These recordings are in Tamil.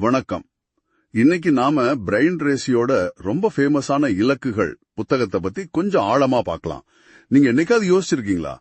வணக்கம். இன்னைக்கு நாம பிரெயின் ரேசியோட ரொம்ப ஃபேமஸான இலக்குகள் புத்தகத்தை பத்தி கொஞ்சம் ஆழமா பார்க்கலாம். நீங்க என்னைக்காவது யோசிச்சிருக்கீங்களா?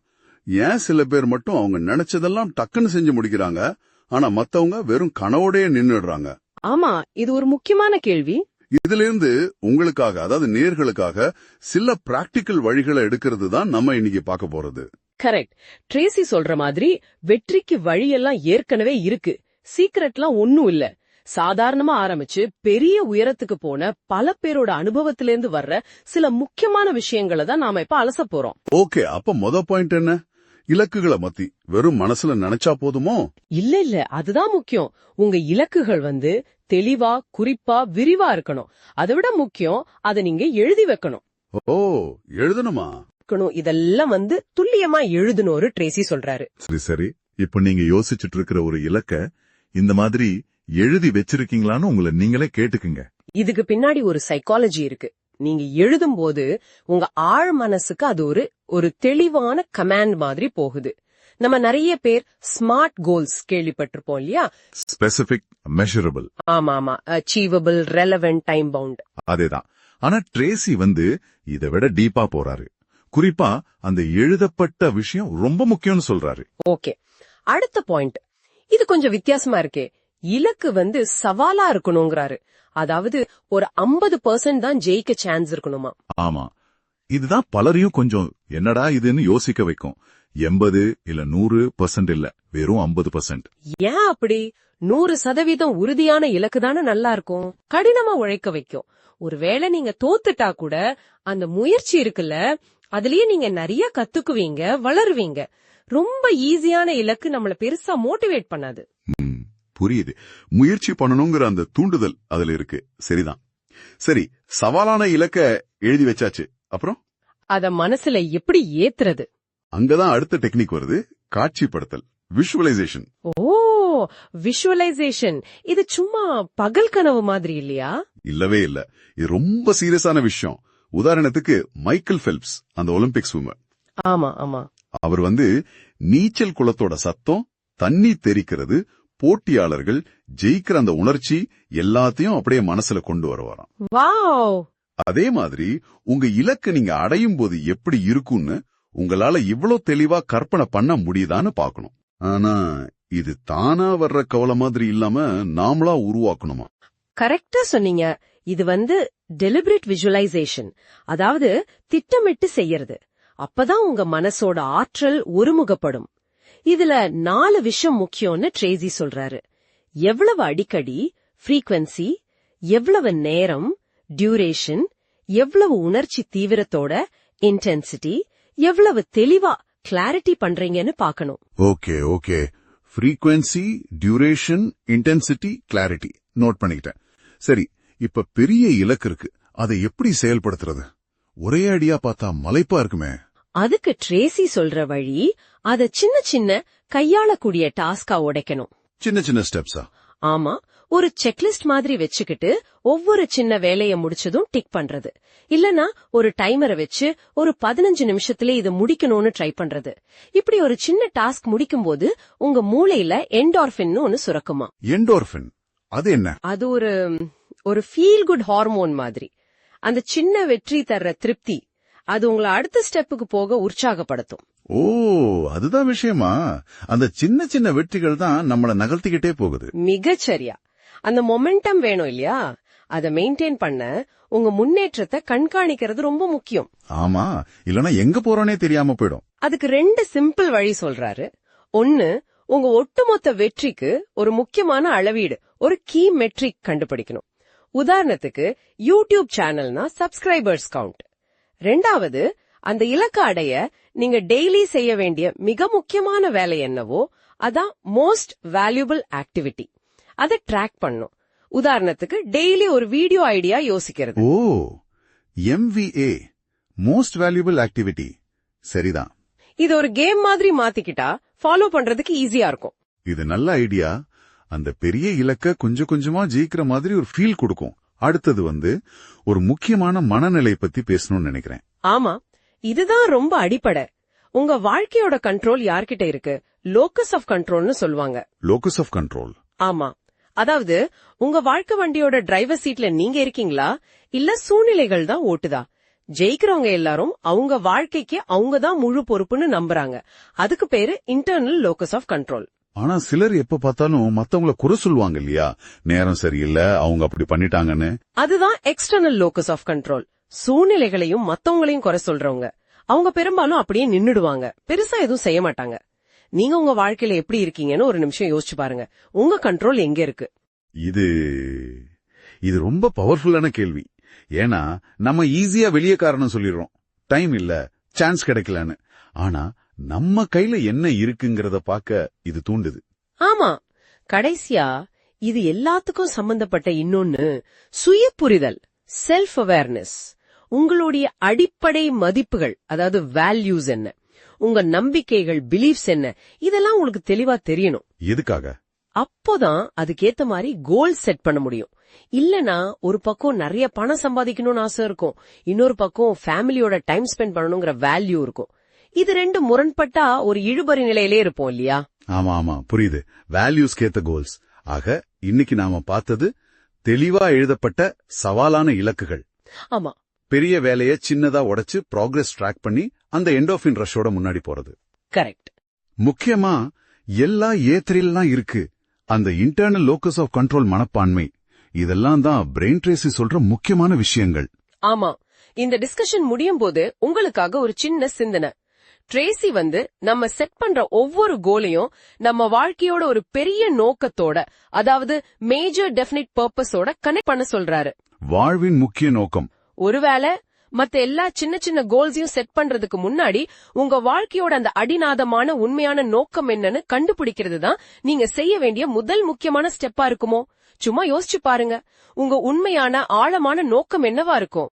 ஏன் சில பேர் மட்டும் அவங்க நினைச்சதெல்லாம் டக்குன்னு செஞ்சு முடிக்கிறாங்க ஆனா மத்தவங்க வெறும் கனவோடயே நின்னுடுறாங்க? ஆமா இது ஒரு முக்கியமான கேள்வி. இதுல இருந்து உங்களுக்காக அதாவது நேர்களுக்காக சில பிராக்டிக்கல் வழிகளை எடுக்கிறது தான் நம்ம இன்னைக்கு பார்க்க போறது. கரெக்ட் ட்ரேசி சொல்ற மாதிரி வெற்றிக்கு வழியெல்லாம் ஏற்கனவே இருக்கு. சீக்ரெட்லாம் ஒண்ணும் இல்ல. சாதாரணமா ஆரம்பிச்சு பெரிய உயரத்துக்கு போன பல பேரோட அனுபவத்திலேருந்து வர்ற சில முக்கியமான விஷயங்களை தான் நாம இப்ப அலச போறோம். ஓகே அப்ப மொத பாயிண்ட் என்ன? இலக்குகளை மத்தி வெறும் மனசுல நினைச்சா போதுமோ? இல்ல இல்ல அதுதான் முக்கியம். உங்க இலக்குகள் வந்து தெளிவா குறிப்பா விரிவா இருக்கணும். அதை விட முக்கியம் அதை நீங்க எழுதி வைக்கணும். ஓ எழுதணுமா? இருக்கணும். இதெல்லாம் வந்து துல்லியமா எழுதணும் ட்ரேசி சொல்றாரு. சரி சரி. இப்ப நீங்க யோசிச்சுட்டு இருக்கிற ஒரு இலக்க இந்த மாதிரி எழுதி வச்சிருக்கீங்களான்னு உங்களை நீங்களே கேட்டுக்குங்க. இதுக்கு பின்னாடி ஒரு சைக்காலஜி இருக்கு. நீங்க எழுதும்போது உங்க ஆழ் மனசுக்கு அது ஒரு ஒரு தெளிவான கமாண்ட் மாதிரி போகுது. நம்ம நிறைய பேர் ஸ்மார்ட் கோல்ஸ் கேள்விப்பட்டிருப்போம் இல்லையா? ஸ்பெசிபிக் மெஷரபிள் ஆமா ஆமா அச்சீவபிள் ரெலவென்ட் டைம் பவுண்ட் அதேதான். ஆனா ட்ரேசி வந்து இதை விட டீப்பா போறாரு. குறிப்பா அந்த எழுதப்பட்ட விஷயம் ரொம்ப முக்கியம்னு சொல்றாரு. ஓகே அடுத்த பாயிண்ட் இது கொஞ்சம் வித்தியாசமா இருக்கே. இலக்கு வந்து சவாலா இருக்கணுங்கிறாரு. அதாவது ஒரு 50% பர்சன்ட் தான் ஜெயிக்க சான்ஸ் இருக்கணுமா? ஆமா. இதுதான் பலரையும் கொஞ்சம் என்னடா இதுன்னு யோசிக்க வைக்கும். எண்பது இல்ல நூறு பர்சன்ட் இல்ல வெறும் ஐம்பது பர்சன்ட் ஏன் அப்படி? நூறு சதவீதம் உறுதியான இலக்கு தானே நல்லா இருக்கும். கடினமா உழைக்க வைக்கும். ஒருவேளை நீங்க தோத்துட்டா கூட அந்த முயற்சி இருக்குல்ல அதுலயே நீங்க நிறைய கத்துக்குவீங்க வளருவீங்க. ரொம்ப ஈஸியான இலக்கு நம்மள பெருசா மோட்டிவேட் பண்ணாது. புரியுது. முயற்சி பண்ணணுங்கிற அந்த தூண்டுதல் அதுல இருக்கு. சரிதான். சரி சவாலான இலக்க எழுதி வச்சாச்சு. அப்புறம்? அத மனசுல எப்படி ஏத்துறது? அங்கதான் அடுத்த டெக்னிக் வருது. காட்சிப்படுத்தல். விஷுவலைசேஷன் ஓ விஷுவலைசேஷன் இது சும்மா பகல் கனவு மாதிரி இல்லையா? இல்லவே இல்ல. இது ரொம்ப சீரியஸான விஷயம். உதாரணத்துக்கு மைக்கேல் ஃபெல்ப்ஸ் அந்த ஒலிம்பிக் ஸ்விம்மர் ஆமா ஆமா. அவர் வந்து நீச்சல் குளத்தோட சத்தம் தண்ணி தெரிக்கிறது போட்டியாளர்கள் ஜெயிக்கிற அந்த உணர்ச்சி எல்லாத்தையும் அப்படியே மனசுல கொண்டு வருவாராம் வாவ்! அதே மாதிரி உங்க இலக்கு நீங்க அடையும் போது எப்படி இருக்கும்னு உங்களால இவ்ளோ தெளிவா கற்பனை பண்ண முடியுதான்னு பார்க்கணும் ஆனா இது தானா வர்ற கவலை மாதிரி இல்லாம நாமளா உருவாக்கணுமா? கரெக்டா சொன்னீங்க. இது வந்து டெலிபரேட் விஷுவலைசேஷன் அதாவது திட்டமிட்டு செய்யறது. அப்பதான் உங்க மனசோட ஆற்றல் ஒருமுகப்படும். இதுல நாலு விஷயம் முக்கியம்னு ட்ரேசி சொல்றாரு. எவ்வளவு அடிக்கடி ஃப்ரீக்வன்சி எவ்வளவு நேரம் டியூரேஷன் எவ்வளவு உணர்ச்சி தீவிரத்தோட இன்டென்சிட்டி எவ்வளவு தெளிவா கிளாரிட்டி பண்றீங்கன்னு பார்க்கணும். Okay okay. Frequency duration intensity clarity note பண்ணிக்கிட்டேன். சரி இப்ப பெரிய இலக்கு இருக்கு. அதை எப்படி செயல்படுத்துறது? ஒரே அடியா பார்த்தா மலைப்பா இருக்குமே. அதுக்கு ட்ரேசி சொல்ற வழி அத சின்ன சின்ன கையாளக்கூடிய டாஸ்கா உடைக்கணும். சின்ன சின்ன ஸ்டெப்ஸா? ஆமா. ஒரு செக்லிஸ்ட் மாதிரி வச்சுக்கிட்டு ஒவ்வொரு சின்ன வேலைய முடிச்சதும் டிக் பண்றது. இல்லனா ஒரு டைமரை வச்சு ஒரு பதினஞ்சு நிமிஷத்துல இத முடிக்கணும்னு ட்ரை பண்றது. இப்படி ஒரு சின்ன டாஸ்க் முடிக்கும்போது உங்க மூளையில என்டார்பின்னு ஒன்னு சுரக்குமா? என்டோர்பின் அது என்ன? அது ஒரு ஒரு ஃபீல் குட் ஹார்மோன் மாதிரி. அந்த சின்ன வெற்றி தர்ற திருப்தி அது உங்களை அடுத்த ஸ்டெப்புக்கு போக உற்சாகப்படுத்தும். ஓ அதுதான் விஷயமா? அந்த சின்ன சின்ன வெற்றிகள் தான் நம்மள நகர்த்திக்கிட்டே போகுது. மிகச்சரியா. அந்த மொமெண்டம் வேணும் இல்லையா? அத மெயின்டைன் பண்ண உங்க முன்னேற்றத்தை கண்காணிக்கிறது ரொம்ப முக்கியம். ஆமா இல்லனா எங்க போறோனே தெரியாம போயிடும். அதுக்கு ரெண்டு சிம்பிள் வழி சொல்றாரு. ஒன்னு உங்க ஒட்டுமொத்த வெற்றிக்கு ஒரு முக்கியமான அளவீடு ஒரு கீ மெட்ரிக் கண்டுபிடிக்கணும். உதாரணத்துக்கு யூடியூப் சேனல்னா சப்ஸ்கிரைபர்ஸ் கவுண்ட். ரெண்டாவது அந்த இலக்க அடைய நீங்க டெய்லி செய்ய வேண்டிய மிக முக்கியமான வேலை என்னவோ அதான் மோஸ்ட் வேல்யூபிள் ஆக்டிவிட்டி அதை ட்ராக் பண்ணும். உதாரணத்துக்கு டெய்லி ஒரு வீடியோ ஐடியா யோசிக்கிறது. Oh MVA most valuable activity சரிதான். இது ஒரு கேம் மாதிரி மாத்திக்கிட்டா ஃபாலோ பண்றதுக்கு ஈஸியா இருக்கும். இது நல்ல ஐடியா அந்த பெரிய இலக்க கொஞ்சம் கொஞ்சமா ஜெயிக்கிற மாதிரி ஒரு ஃபீல் கொடுக்கும். அடுத்தது வந்து ஒரு முக்கியமான மனநிலை பத்தி பேசணும்னு நினைக்கிறேன். ஆமா இதுதான் ரொம்ப அடிப்படை. உங்க வாழ்க்கையோட கண்ட்ரோல் யார்கிட்ட இருக்கு? லோக்கஸ் ஆஃப் கண்ட்ரோல்னு சொல்லுவாங்க. லோக்கஸ் ஆஃப் கண்ட்ரோல் ஆமா. அதாவது உங்க வாழ்க்கை வண்டியோட டிரைவர் சீட்ல நீங்க இருக்கீங்களா? இல்ல சூழ்நிலைகள் தான் ஓட்டுதா? ஜெயிக்கிறவங்க எல்லாரும் அவங்க வாழ்க்கைக்கு அவங்க தான் முழு பொறுப்புன்னு நம்புறாங்க. அதுக்கு பேரு இன்டர்னல் லோக்கஸ் ஆஃப் கண்ட்ரோல் ஆனா சிலர் எப்ப பார்த்தாலும் மத்தவங்கள குறை சொல்லுவாங்க இல்லையா? நேரம் சரியில்லை அவங்க அப்படி பண்ணிட்டாங்கன்னு. அதுதான் எக்ஸ்டர்னல் லோக்கஸ் ஆஃப் கண்ட்ரோல் சூழ்நிலைகளையும் மத்தவங்களையும் குறை சொல்றவங்க. அவங்க பெரும்பாலும் அப்படியே நின்னுடுவாங்க. பெருசா எதுவும் செய்ய மாட்டாங்க. நீங்க உங்க வாழ்க்கையில எப்படி இருக்கீங்கன்னு ஒரு நிமிஷம் யோசிச்சு பாருங்க. உங்க கண்ட்ரோல் எங்க இருக்கு? இது இது ரொம்ப பவர்ஃபுல்லான கேள்வி. ஏன்னா நம்ம ஈஸியா வெளியே காரணம் சொல்லிடுறோம். டைம் இல்ல சான்ஸ் கிடைக்கலன்னு. ஆனா நம்ம கையில என்ன இருக்குங்கிறத பார்க்க இது தூண்டுது. ஆமா. கடைசியா இது எல்லாத்துக்கும் சம்பந்தப்பட்ட இன்னொன்னு சுய புரிதல் செல்ஃப் அவேர்னஸ் உங்களுடைய அடிப்படை மதிப்புகள் அதாவது வேல்யூஸ் என்ன? உங்க நம்பிக்கைகள் பிலீஃப்ஸ் என்ன? இதெல்லாம் உங்களுக்கு தெளிவா தெரியணும். எதுக்காக? அப்போதான் அதுக்கேத்த மாதிரி கோல் செட் பண்ண முடியும். இல்லனா ஒரு பக்கம் நிறைய பணம் சம்பாதிக்கணும்னு ஆசை இருக்கும். இன்னொரு பக்கம் ஃபேமிலியோட டைம் ஸ்பெண்ட் பண்ணணுங்கிற வேல்யூ இருக்கும். இது ரெண்டு முரண்பட்டா ஒரு இழுபறி நிலையிலே இருப்போம் இல்லையா? ஆமா ஆமா புரியுது. வேல்யூஸ் கேத்த கோல்ஸ் ஆக இன்னைக்கு நாம பார்த்தது தெளிவா எழுதப்பட்ட சவாலான இலக்குகள். ஆமா. பெரிய வேலைய சின்னதா உடைச்சு ப்ராக்ரஸ் ட்ராக் பண்ணி அந்த எண்டோஃபின் ரஷோட முன்னாடி போறது. கரெக்ட் முக்கியமா எல்லா ஏத்திரிலாம் இருக்கு. அந்த இன்டர்னல் லோக்கஸ் ஆஃப் கண்ட்ரோல் மனப்பான்மை. இதெல்லாம் தான் பிரெயின் ட்ரேசி சொல்ற முக்கியமான விஷயங்கள். ஆமா. இந்த டிஸ்கஷன் முடியும் போது உங்களுக்காக ஒரு சின்ன சிந்தனை. ட்ரேசி வந்து நம்ம செட் பண்ற ஒவ்வொரு கோலையும் நம்ம வாழ்க்கையோட ஒரு பெரிய நோக்கத்தோட அதாவது மேஜர் டெஃபினிட் பர்பஸோட கனெக்ட் பண்ண சொல்றாரு. வாழ்வின் முக்கிய நோக்கம். ஒருவேளை மத்த எல்லா சின்ன சின்ன கோல்ஸையும் செட் பண்றதுக்கு முன்னாடி உங்க வாழ்க்கையோட அந்த அடிநாதமான உண்மையான நோக்கம் என்னன்னு கண்டுபிடிக்கிறது தான் நீங்க செய்ய வேண்டிய முதல் முக்கியமான ஸ்டெப்பா இருக்குமோ? சும்மா யோசிச்சு பாருங்க. உங்க உண்மையான ஆழமான நோக்கம் என்னவா இருக்கும்?